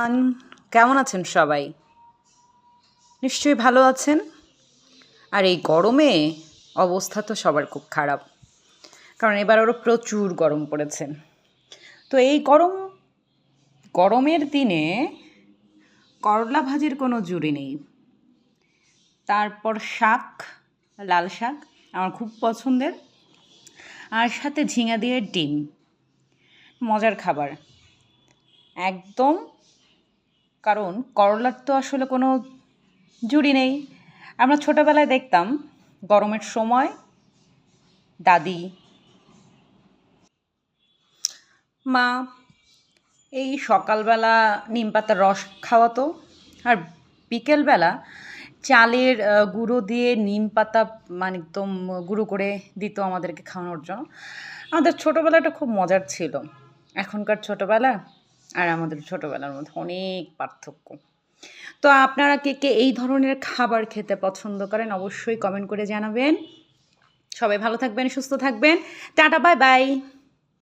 আন, কেমন আছেন সবাই? নিশ্চয়ই ভালো আছেন। আর এই গরমে অবস্থা তো সবার খুব খারাপ, কারণ এবার আরও প্রচুর গরম পড়েছে। তো এই গরম, গরমের দিনে করলা ভাজির কোনো জুড়ি নেই। তারপর শাক, লাল শাক, আমার খুব পছন্দের। আর সাথে ঝিঙা দিয়ে ডিম, মজার খাবার। একদম কারণ করলার তো আসলে কোনো জুড়ি নেই। আমরা ছোটোবেলায় দেখতাম, গরমের সময় দাদি, মা এই সকালবেলা নিম পাতার রস খাওয়াতো আর বিকেলবেলা চালের গুঁড়ো দিয়ে নিম পাতা মানে একদম গুঁড়ো করে দিত আমাদেরকে খাওয়ানোর জন্য। আমাদের ছোটোবেলাটা খুব মজার ছিল। এখনকার ছোটোবেলা আর আমাদের ছোটোবেলার মধ্যে অনেক পার্থক্য। তো আপনারা কে কে এই ধরনের খাবার খেতে পছন্দ করেন অবশ্যই কমেন্ট করে জানাবেন। সবাই ভালো থাকবেন, সুস্থ থাকবেন। Tata, bye bye.